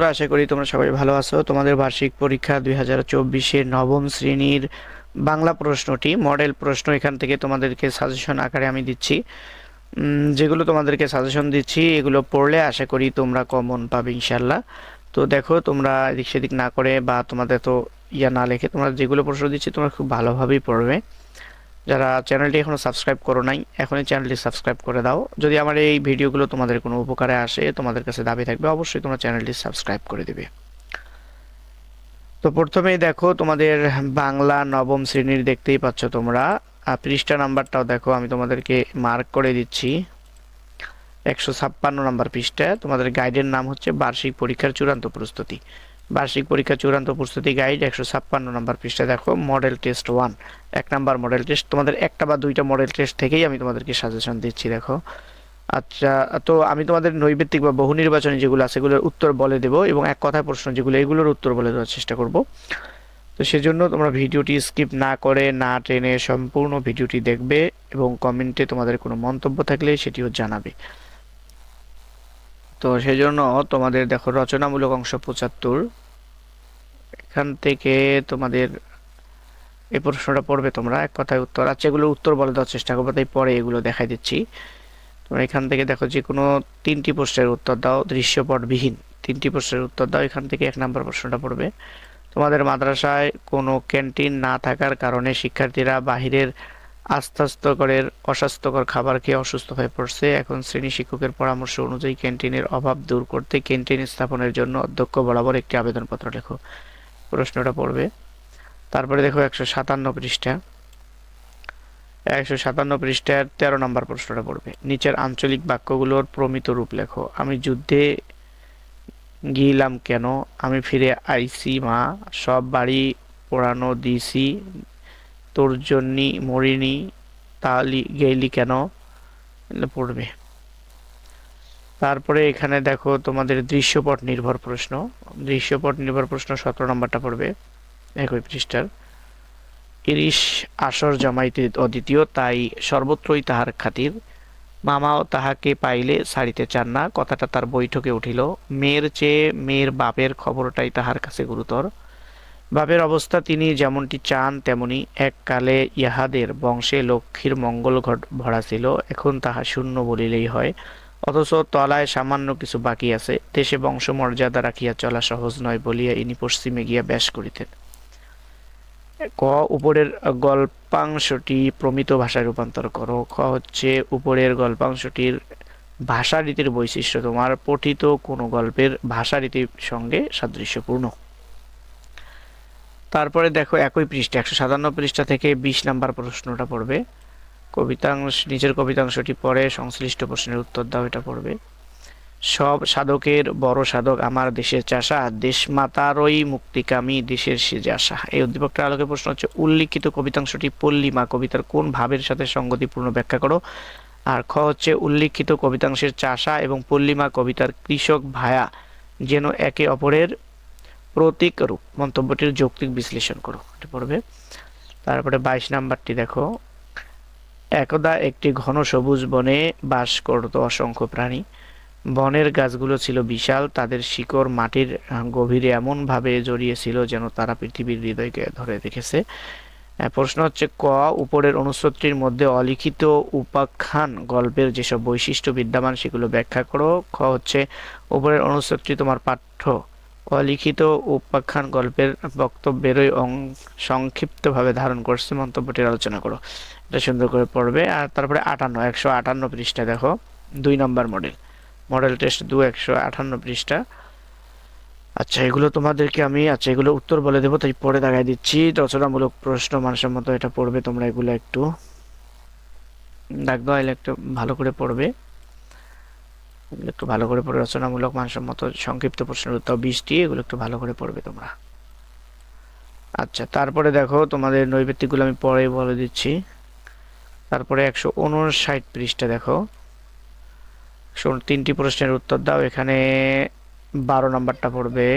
আশা করি তোমরা সবাই ভালো আছো। তোমাদের বার্ষিক পরীক্ষা দুই হাজার চব্বিশের নবম শ্রেণির বাংলা প্রশ্নটি, মডেল প্রশ্ন এখান থেকে তোমাদেরকে সাজেশন আকারে আমি দিচ্ছি। যেগুলো তোমাদেরকে সাজেশন দিচ্ছি, এগুলো পড়লে আশা করি তোমরা কমন পাবে ইনশাল্লাহ তো দেখো, তোমরা এদিক সেদিক না করে বা তোমাদের তো ইয়া না লিখে, তোমরা যেগুলো প্রশ্ন দিচ্ছি তোমরা খুব ভালোভাবেই পড়বে। যারা চ্যানেলটি এখনও সাবস্ক্রাইব করো নাই, এখনই চ্যানেলটি সাবস্ক্রাইব করে দাও। যদি আমার এই ভিডিওগুলো তোমাদের কোনো উপকারে আসে, তোমাদের কাছে দাবি থাকবে, অবশ্যই তোমরা চ্যানেলটি সাবস্ক্রাইব করে দেবে। তো প্রথমেই দেখো, তোমাদের বাংলা নবম শ্রেণির দেখতেই পাচ্ছ তোমরা। পৃষ্ঠা নাম্বারটাও দেখো, আমি তোমাদেরকে মার্ক করে দিচ্ছি। একশো ছাপ্পান্ন নাম্বার পৃষ্ঠা তোমাদের গাইডের নাম হচ্ছে বার্ষিক পরীক্ষার চূড়ান্ত প্রস্তুতি। বার্ষিক পরীক্ষার চূড়ান্ত প্রস্তুতি গাইড একশো ছাপ্পান্ন নাম্বার পৃষ্ঠা দেখো মডেল টেস্ট ওয়ান এক নাম্বার মডেল টেস্ট তোমাদের একটা বা দুইটা মডেল টেস্ট থেকেই আমি তোমাদেরকে সাজেশন দিচ্ছি, দেখো। আচ্ছা তো আমি তোমাদের নৈবেত্তিক বা বহু নির্বাচনী যেগুলো আছে সেগুলোর উত্তর বলে দেব এবং এক কথায় প্রশ্ন, যেগুলো এগুলোর উত্তর বলে দেওয়ার চেষ্টা করব। তো সেজন্য তোমরা ভিডিওটি স্কিপ না করে, না টেনে সম্পূর্ণ ভিডিওটি দেখবে এবং কমেন্টে তোমাদের কোনো মন্তব্য থাকলে সেটিও জানাবে। তো সেজন্য তোমাদের দেখো রচনামূলক অংশ পঁচাত্তর এখান থেকে তোমাদের এই প্রশ্নটা পড়বে তোমরা, এক কথায় উত্তর। আচ্ছা এগুলোর উত্তর বলে দেওয়ার চেষ্টা করব, তাই পরে এগুলো দেখাই দিচ্ছি। তোমরা এখান থেকে দেখো যে কোনো তিনটি প্রশ্নের উত্তর দাও, দৃশ্যপটবিহীন তিনটি প্রশ্নের উত্তর দাও, এখান থেকে এক নম্বর প্রশ্নটা পড়বে। তোমাদের মাদ্রাসায় কোনো ক্যান্টিন না থাকার কারণে শিক্ষার্থীরা বাহিরের আস্থাস্তকরের অস্বাস্থ্যকর খাবার খেয়ে অসুস্থ হয়ে পড়ছে। এখন শ্রেণি শিক্ষকের পরামর্শ অনুযায়ী ক্যান্টিনের অভাব দূর করতে ক্যান্টিন স্থাপনের জন্য অধ্যক্ষ বরাবর একটি আবেদনপত্র লেখো। প্রশ্নটা পড়বে। তারপরে দেখো একশো সাতান্ন পৃষ্ঠা। একশো সাতান্ন পৃষ্ঠার তেরো নম্বর প্রশ্নটা পড়বে। নিচের আঞ্চলিক বাক্যগুলোর প্রমিত রূপ লেখো। আমি যুদ্ধে গিয়েলাম কেন? আমি ফিরে আইসি মা। সব বাড়ি পোড়ানো দিছি তোর জন্যি মরিনি তালি গেলি কেন? পড়বে। তারপরে এখানে দেখো তোমাদের দৃশ্যপট নির্ভর প্রশ্ন। দৃশ্যপট নির্ভর প্রশ্ন সতেরো নম্বরটা পড়বে। একই পৃষ্ঠার। ইরিশ আসর জমাইতে অদ্বিতীয়, তাই সর্বত্রই তাহার খাতির। মামাও তাহাকে পাইলে ছাড়িতে চান না, কথাটা তার বৈঠকে উঠিল। মেয়ের চেয়ে মেয়ের বাপের খবরটাই তাহার কাছে গুরুতর। বাপের অবস্থা তিনি যেমনটি চান তেমনি এককালে ইহাদের বংশে লক্ষ্মীর মঙ্গল ঘট ভরা ছিল, এখন তাহা শূন্য বলিলেই হয়। অথচ তলায় সামান্য কিছু বাকি আছে। দেশে বংশমর্যাদা রাখিয়া চলা সহজ নয় বলিয়া ইনি পশ্চিমে গিয়া ব্যাস করিতেন। ক, উপরের গল্পাংশটি প্রমিত ভাষায় রূপান্তর করো। খ হচ্ছে, উপরের গল্পাংশটির ভাষা রীতির বৈশিষ্ট্য। তোমার পঠিত কোনো গল্পের ভাষা রীতির সঙ্গে সাদৃশ্যপূর্ণ। তারপরে দেখো, একই পৃষ্ঠা, একশো সাতান্ন পৃষ্ঠা থেকে বিশ নাম্বার প্রশ্নটা পড়বে। কবিতাংশ নিজের কবিতাংশটি পড়ে, সংশ্লিষ্ট প্রশ্নের উত্তর দাও, এটা পড়বে। সব সাধকের বড় সাধক আমার দেশের চাষা, দেশ মাতারই মুক্তিকামী দেশের সেজে আসা এই উদ্দীপকটার আলোকে প্রশ্ন হচ্ছে, উল্লিখিত কবিতাংশটি পল্লিমা কবিতার কোন ভাবের সাথে সঙ্গতিপূর্ণ ব্যাখ্যা করো? আর খ হচ্ছে, উল্লিখিত কবিতাংশের চাষা এবং পল্লিমা কবিতার কৃষক ভায়া যেন একে অপরের প্রতীক রূপ। মন্তব্যটির যৌক্তিক বিশ্লেষণ করো, এটা পড়বে। তারপরে বাইশ নাম্বারটি দেখো। একদা একটি ঘন সবুজ বনে বাস করত অসংখ্য প্রাণী। বনের গাছগুলো ছিল বিশাল, তাদের শিকড় মাটির গভীরে এমনভাবে জড়িয়েছিল যেন তারা পৃথিবীর হৃদয়কে ধরে রেখেছে। প্রশ্ন হচ্ছে, ক, উপরের অনুচ্ছেদটির মধ্যে অলিখিত উপাখ্যান গল্পের যেসব বৈশিষ্ট্য বিদ্যমান সেগুলো ব্যাখ্যা করো। খ হচ্ছে, উপরের অনুচ্ছেদটি তোমার পাঠ্য। অলিখিত উপাখ্যান গল্পের বক্তব্যেরই সংক্ষিপ্তভাবে ধারণ করছে মন্তব্যটির আলোচনা করো। এটা সুন্দর করে পড়বে। আর তারপরে আটান্ন, একশো আটান্ন পৃষ্ঠা দেখো। দুই নম্বর মডেল। মডেল টেস্ট দু, একশো আটান্ন পৃষ্ঠা। আচ্ছা এগুলো তোমাদেরকে আমি আচ্ছা এগুলো উত্তর বলে দেবো, তাই পরে দেখাই দিচ্ছি। রচনামূলক প্রশ্ন মানসম্মত এটা পড়বে, তোমরা এগুলো একটু দাগ একটু ভালো করে পড়বে। এগুলো একটু ভালো করে পড়ে, রচনামূলক, মানসম্মত, সংক্ষিপ্ত প্রশ্নের উত্তর বিশটি এগুলো একটু ভালো করে পড়বে তোমরা। আচ্ছা তারপরে দেখো, তোমাদের নৈবেত্তিকগুলো আমি পরে বলে দিচ্ছি। তারপরে একশো উনষাট পৃষ্ঠা দেখো। তিনটি প্রশ্নের উত্তর দাও, এখানে বারো নম্বরটা পড়বে।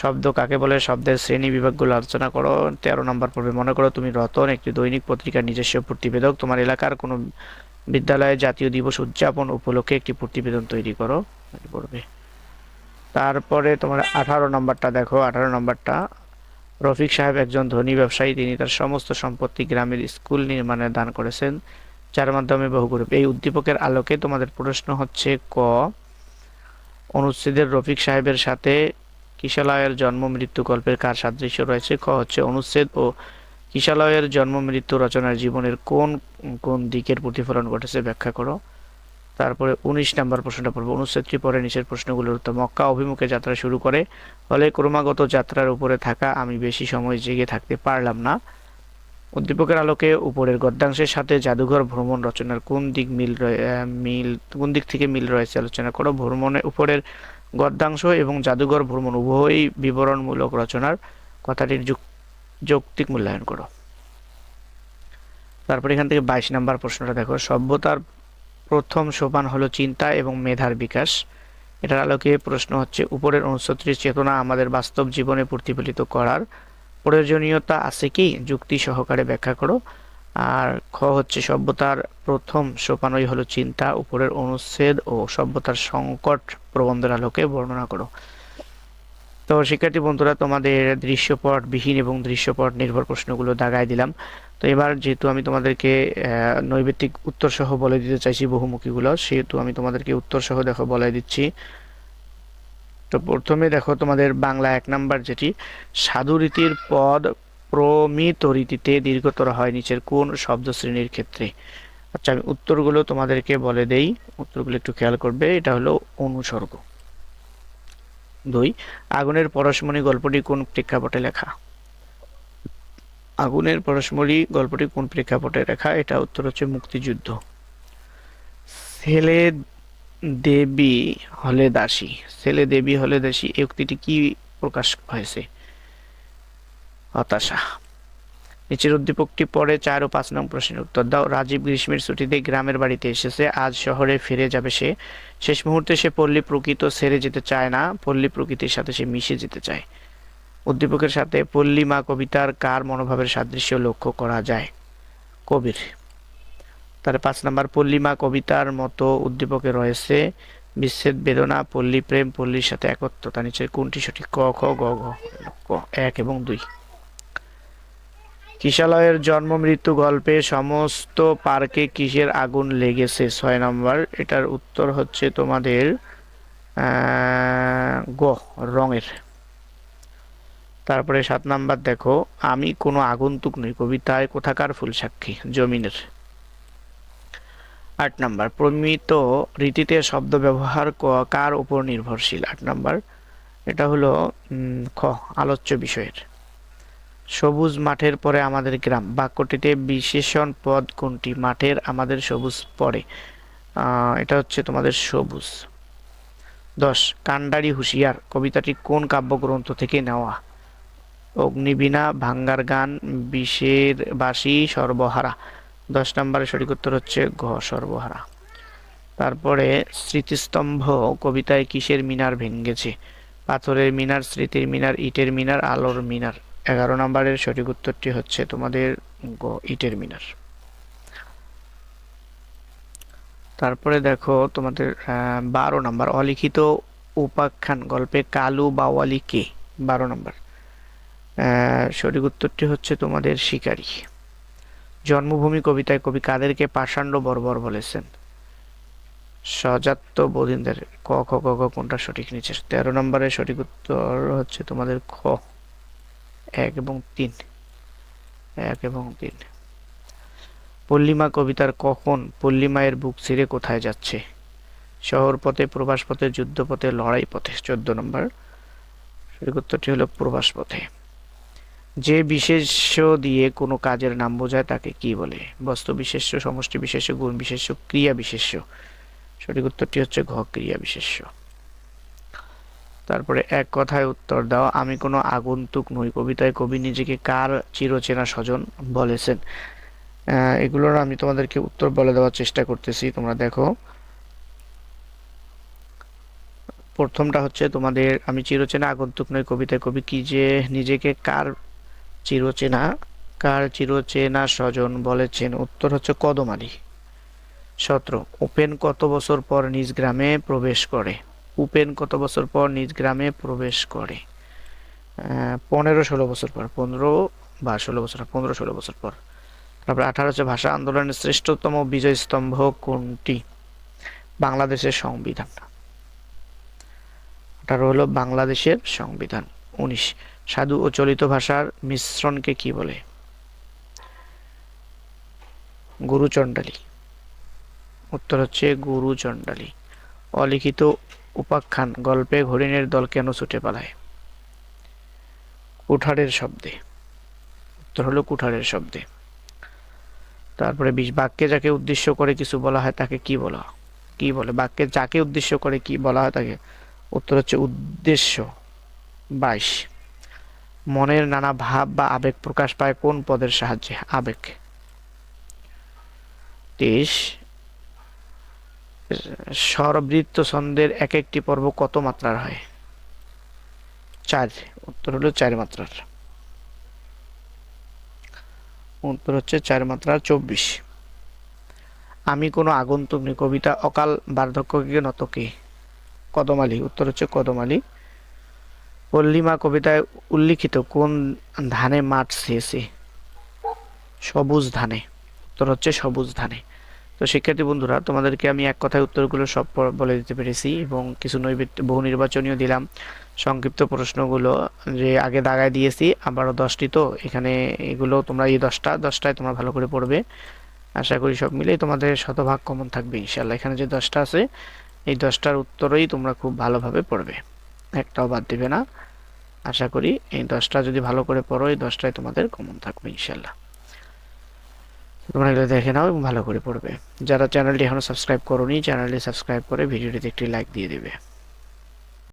শব্দ কাকে বলে? শব্দের শ্রেণি বিভাগগুলো আলোচনা করো, তেরো নম্বর পড়বে। মনে করো তুমি রতন, একটি দৈনিক পত্রিকার নিজস্ব প্রতিবেদক। তোমার এলাকার কোনো বিদ্যালয়ে জাতীয় দিবস উদযাপন উপলক্ষে একটি প্রতিবেদন তৈরি করো। পড়বে। তারপরে তোমার আঠারো নম্বরটা দেখো। আঠারো নম্বরটা, রফিক সাহেব একজন ধনী ব্যবসায়ী, তিনি তার সমস্ত সম্পত্তি গ্রামের স্কুল নির্মাণে দান করেছেন। যার মাধ্যমে বহু গরিব এই উদ্দীপকের আলোকে তোমাদের প্রশ্ন হচ্ছে ক, অনুচ্ছেদের রফিক সাহেবের সাথে কিশালয়ের জন্ম, মৃত্যু গল্পের কার সাদৃশ্য রয়েছে? ক হচ্ছে অনুচ্ছেদ ও কিশালয়ের জন্ম, মৃত্যু রচনার জীবনের কোন কোন দিকের প্রতিফলন ঘটেছে ব্যাখ্যা করো। তারপরে উনিশ নাম্বার প্রশ্নটা পড়ব। অনুচ্ছেদটি পরে নিচের প্রশ্নগুলোর উত্তর। মক্কা অভিমুখে যাত্রা শুরু করে। ফলে ক্রমাগত যাত্রার উপরে থাকা আমি বেশি সময় জেগে থাকতে পারলাম না। উদ্দীপকের আলোকে উপরের গদ্যাংশের সাথে জাদুঘর ভ্রমণ রচনার কোন দিক মিল মিল, কোন দিক থেকে মিল রয়েছে আলোচনা করো। ভ্রমণে উপরের গদ্যাংশ এবং জাদুঘর ভ্রমণ উভয়ই বিবরণমূলক রচনার কথাটির যুক- যৌক্তিক মূল্যায়ন করো। তারপর এখান থেকে বাইশ নাম্বার প্রশ্নটা দেখো। সভ্যতার প্রথম সোপান হলো চিন্তা এবং মেধার বিকাশ। এটার আলোকে প্রশ্ন হচ্ছে, উপরের অনুচ্ছেদটির চেতনা আমাদের বাস্তব জীবনে প্রতিফলিত করার প্রয়োজনীয়তা আছে কি? যুক্তি সহকারে ব্যাখ্যা করো। আর খ হচ্ছে, সভ্যতার প্রথম সোপানই হলো চিন্তা। উপরের অনুচ্ছেদ ও সভ্যতার সংকট প্রবন্ধের আলোকে বর্ণনা করো। তো শিক্ষার্থী বন্ধুরা, তোমাদের দৃশ্যপট, বিহীন এবং দৃশ্যপট নির্ভর প্রশ্নগুলো দাগায় দিলাম। তো এবার যেহেতু আমি তোমাদেরকে নৈবেত্তিক উত্তর সহ বলে দিতে চাইছি বহুমুখীগুলো, সেহেতু আমি তোমাদেরকে উত্তর সহ দেখো বলে দিচ্ছি। তো প্রথমে দেখো তোমাদের বাংলা এক নাম্বার যেটি, সাধু রীতির পদ প্রমিত রীতিতে দীর্ঘতর হয় নিচের কোন শব্দ শ্রেণির ক্ষেত্রে। আচ্ছা আমি উত্তরগুলো তোমাদেরকে বলে দেই। উত্তরগুলো একটু খেয়াল করবে, এটা হলো অনুসর্গ। দুই, আগুনের পরশমণি গল্পটি কোন প্রেক্ষাপটে লেখা? আগুনের পরশমণি গল্পটি কোন প্রেক্ষাপটে লেখা? এটা উত্তর হচ্ছে মুক্তিযুদ্ধ। ছেলে দেবী হলে দাসী। ছেলে দেবী হলে দাসী, এই উক্তিটি কি প্রকাশ হয়েছে? হতাশা। নিচের উদ্দীপকটি পরে চার ও পাঁচ নং প্রশ্নের উত্তর দাও। রাজীব গ্রীষ্মের ছুটিতে গ্রামের বাড়িতে এসেছে, আজ শহরে ফিরে যাবে সে। শেষ মুহূর্তে সে পল্লী প্রকৃত সেরে যেতে চায় না, পল্লী প্রকৃতির সাথে সে মিশে যেতে চায়। উদ্দীপকের সাথে পল্লীমা কবিতার কার মনোভাবের সাদৃশ্য লক্ষ্য করা যায়? কবির। তার পাঁচ নম্বর পল্লীমা কবিতার মতো উদ্দীপকে রয়েছে, বিচ্ছেদ, বেদনা, পল্লী প্রেম, পল্লীর সাথে একত্রতা, নিচের কোনটি সঠিক? ক, খ গ, ক, এক এবং দুই। কিশালয়ের জন্ম মৃত্যু গল্পে সমস্ত পার্কে কিসের আগুন লেগেছে? ছয় নম্বর, এটার উত্তর হচ্ছে তোমাদের গ, রঙের। তারপরে সাত নাম্বার, দেখো, আমি কোনো আগন্তুক নই, কবিতায় কোথাকার ফুল সাক্ষী, জমিনের। আট নাম্বার, প্রমিত রীতিতে শব্দ ব্যবহার কার উপর নির্ভরশীল? আট নাম্বার, এটা হলো খ, আলোচ্য বিষয়ের। সবুজ মাঠের পরে আমাদের গ্রাম। বাক্যটিতে বিশেষণ পদ কোনটি? মাঠের আমাদের সবুজ পরে এটা হচ্ছে তোমাদের সবুজ। দশ, কান্ডারি হুঁশিয়ার। কবিতাটি কোন কাব্যগ্রন্থ থেকে নেওয়া? অগ্নিবীণা, ভাঙ্গার গান, বিষের বাসি সর্বহারা। দশ নম্বরের সঠিক উত্তর হচ্ছে ঘ, সর্বহারা। তারপরে স্মৃতিস্তম্ভ, কবিতায় কিসের মিনার ভেঙ্গেছে? পাথরের মিনার, স্মৃতির মিনার, ইটের মিনার, আলোর মিনার। এগারো নম্বরের সঠিক উত্তরটি হচ্ছে তোমাদের গ ইটের মিনার তারপরে দেখো তোমাদের বারো নম্বর, অলিখিত উপাখ্যান গল্পে কালু বাওয়ালি কে? বারো নম্বর। সঠিক উত্তরটি হচ্ছে তোমাদের শিকারী। জন্মভূমি কবিতায় কবি কাদেরকে পাষাণ্ড বর্বর বলেছেন? সজাত্য বোধিনদের ক, খ, ক কোনটা সঠিক নিচে? তেরো নম্বরের সঠিক উত্তর হচ্ছে তোমাদের খ। এক এবং তিন। এক এবং তিন। পল্লিমা কবিতার কখন পল্লিমায়ের বুক ছিঁড়ে কোথায় যাচ্ছে? শহর পথে প্রবাস পথে যুদ্ধ পথে লড়াই পথে চোদ্দ নম্বর সঠিক উত্তরটি হলো প্রবাস পথে যে বিশেষ্য দিয়ে কোনো কাজের নাম বোঝায় তাকে কি বলে? বস্তু বিশেষ্য, সমষ্টি বিশেষ্য, গুণ বিশেষ্য, ক্রিয়া বিশেষ্য। সঠিক উত্তরটি হচ্ছে ঘ, ক্রিয়া বিশেষ্য। তারপরে এক কথায় উত্তর দাও, আমি কোনো আগন্তুক নই। কবিতায় কবি নিজেকে কার চিরচেনা স্বজন বলেছেন? এগুলোর আমি তোমাদেরকে উত্তর বলে দেওয়ার চেষ্টা করতেছি। তোমরা দেখো। প্রথমটা হচ্ছে তোমাদের, আমি চিরচেনা, আগন্তুক নই। কবিতায় কবি কি যে নিজেকে কার চিরচেনা কার চিরচেনা স্বজন বলেছেন? উত্তর হচ্ছে কদম আলী। সতেরো, ওপেন কত বছর পর নিজ গ্রামে প্রবেশ করে? উপেন কত বছর পর নিজ গ্রামে প্রবেশ করে? পনেরো ষোলো বছর পর, পনেরো বা ষোলো বছর পনেরো ষোলো বছর পর। তারপরে আঠারো হচ্ছে ভাষা আন্দোলনের শ্রেষ্ঠতম বিজয় স্তম্ভ কোনটি? বাংলাদেশের সংবিধান আঠারো হলো বাংলাদেশের সংবিধান। উনিশ, সাধু ও চলিত ভাষার মিশ্রণকে কি বলে? গুরুচণ্ডালী। উত্তর হচ্ছে গুরুচণ্ডালী। অলিখিত উপাখ্যান গল্পে হরিণের দল কেন ছুটে পালায়? কুঠারের শব্দে। উত্তর হলো কুঠারের শব্দে। তারপরে বিশ, বাক্যে যাকে উদ্দেশ্য করে কিছু বলা হয় তাকে কি বলা কি বলে? বাক্যে যাকে উদ্দেশ্য করে কি বলা হয় তাকে? উত্তর হচ্ছে উদ্দেশ্য। বাইশ, মনের নানা ভাব বা আবেগ প্রকাশ পায় কোন পদের সাহায্যে? আবেগ। তেইশ স্বরবৃত্ত ছন্দের এক একটি পর্ব কত মাত্রার হয়? চার। উত্তর হলো চার মাত্রার। উত্তর হচ্ছে চার মাত্রার চব্বিশ। আমি কোনো আগন্তুক নেই, কবিতা অকাল বার্ধক্যকে নতকে কদমালি। উত্তর হচ্ছে কদমালি। পল্লিমা কবিতায় উল্লিখিত, কোন ধানে মাঠ শেষে সবুজ ধানে। উত্তর হচ্ছে সবুজ ধানে। তো শিক্ষার্থী বন্ধুরা, তোমাদেরকে আমি এক কথায় উত্তরগুলো সব বলে দিতে পেরেছি এবং কিছু নৈবিত্য বহু নির্বাচনীয় দিলাম। সংক্ষিপ্ত প্রশ্নগুলো যে আগে দাগায় দিয়েছি, আবারও দশটি তো, এখানে এগুলো তোমরা এই দশটা, দশটায় তোমরা ভালো করে পড়বে। আশা করি সব মিলেই তোমাদের শতভাগ কমন থাকবে ইনশাল্লাহ এখানে যে দশটা আছে, এই দশটার উত্তরই তোমরা খুব ভালোভাবে পড়বে, একটাও বাদ দেবে না। আশা করি এই দশটা যদি ভালো করে পড়ো, এই দশটায় তোমাদের কমন থাকবে ইনশাল্লাহ তোমরা এগুলো দেখে নাও এবং ভালো করে পড়বে। যারা চ্যানেলটি এখনও সাবস্ক্রাইব করোনি চ্যানেলটি সাবস্ক্রাইব করে ভিডিওটিতে একটি লাইক দিয়ে দেবে।